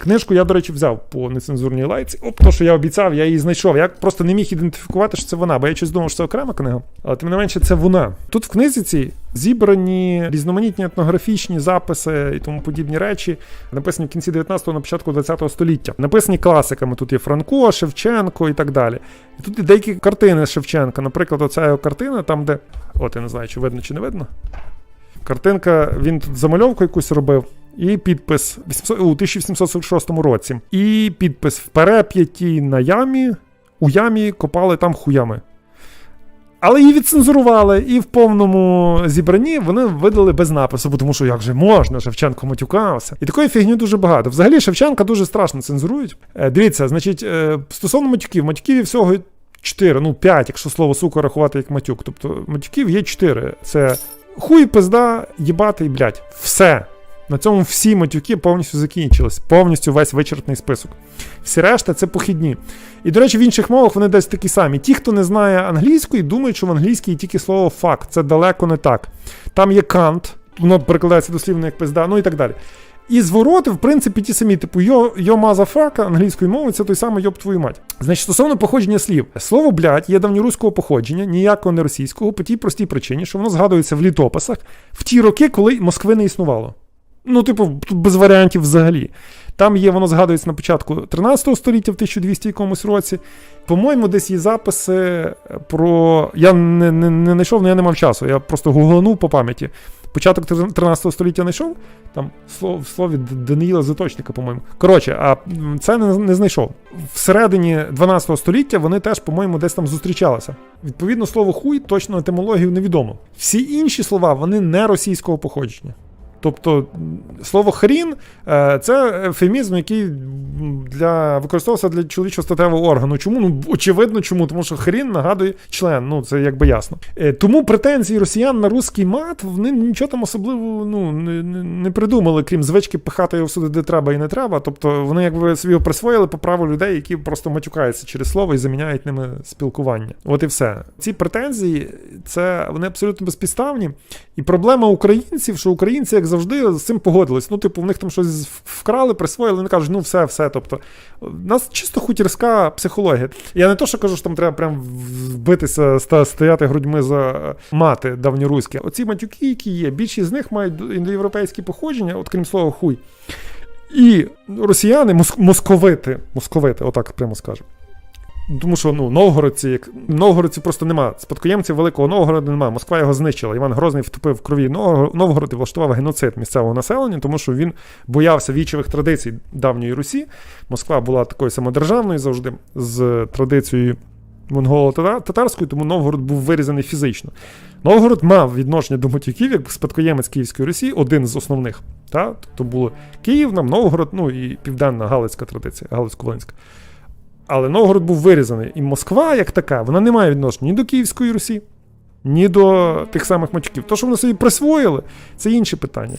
Книжку я, до речі, взяв по нецензурній лайці. Оп, то, що я обіцяв, я її знайшов. Я просто не міг ідентифікувати, що це вона, бо я щось думав, що це окрема книга. Але тим не менше, це вона. Тут в книзі цій зібрані різноманітні етнографічні записи і тому подібні речі, написані в кінці 19-го, на початку 20-го століття. Написані класиками. Тут є Франко, Шевченко і так далі. І тут є деякі картини Шевченка. Наприклад, оця його картина, там, де. От я не знаю, чи видно, чи не видно. Картинка, він тут замальовку якусь робив. І підпис 800 у 1846 році. І підпис в переп'яті на ямі. У ямі копали там хуями. Але її відцензурували, і в повному зібранні вони видали без напису, бо тому що як же можна, Шевченко матюкався. І такої фігні дуже багато. Взагалі Шевченка дуже страшно цензурують. Е, дивіться, значить, е, стосовно матюків, матюків всього 4, ну 5, якщо слово сука рахувати як матюк. Тобто матюків є 4. Це хуй, пизда, їбати і блядь. Все. На цьому всі матюки повністю закінчились, повністю весь вичерпний список. Всі решта це похідні. І, до речі, в інших мовах вони десь такі самі. Ті, хто не знає англійської, думають, що в англійській тільки слово факт. Це далеко не так. Там є кант, воно перекладається дослівно як пизда, ну і так далі. І звороти, в принципі, ті самі, типу йо, йо мазафака англійською мовою, це той самий йоб твою мать. Значить, стосовно походження слів, слово блядь, є давньоруського походження, ніякого не російського, по тій простій причині, що воно згадується в літописах в ті роки, коли Москви не існувало. Ну, типу, тут без варіантів взагалі. Там є, воно згадується на початку 13 століття, в 1200 якомусь році. По-моєму, десь є записи про. Я не, не, не знайшов, але я не мав часу. Я просто гугланув по пам'яті. Початок 13 століття знайшов, там в слові Даниїла Заточника, по-моєму. Коротше, а це не, не знайшов. Всередині 12 століття вони теж, по-моєму, десь там зустрічалися. Відповідно, слово хуй точно етимологію невідомо. Всі інші слова вони не російського походження. Тобто слово хрін це ефемізм, який для використовувався для чоловічого статевого органу. Чому? Ну, очевидно, чому, тому що хрін нагадує член, ну це якби ясно. Е, Тому претензії росіян на русський мат вони нічого там особливо ну, не, не придумали, крім звички пихати його всюди, де треба і не треба. Тобто вони якби собі присвоїли по праву людей, які просто матюкаються через слово і заміняють ними спілкування. От і все. Ці претензії це вони абсолютно безпідставні. І проблема українців, що українці, як завжди, з цим погодились. Ну, типу, в них там щось вкрали, присвоїли, вони кажуть, ну все, все. Тобто, у нас чисто хутірська психологія. Я не то, що кажу, що там треба прям вбитися, стояти грудьми за мати давньоруські. Оці матюки, які є, більшість з них мають індоєвропейські походження, от крім слова хуй. І росіяни, московити, московити, отак прямо скажемо. Тому що ну, новгородці, як новгородці просто нема. Спадкоємців Великого Новгорода немає. Москва його знищила. Іван Грозний втопив в крові Новгород і влаштував геноцид місцевого населення, тому що він боявся вічових традицій давньої Русі. Москва була такою самодержавною завжди з традицією монголо-татарською, тому Новгород був вирізаний фізично. Новгород мав відношення до матюків як спадкоємець Київської Русі, один з основних. Та? Тобто було Київ, нам Новгород, ну і південна Галицька традиція, Галицько-Волинська. Але Новгород був вирізаний. І Москва, як така, вона не має відношення ні до Київської Русі, ні до тих самих мачків. То, що вони собі присвоїли, це інше питання.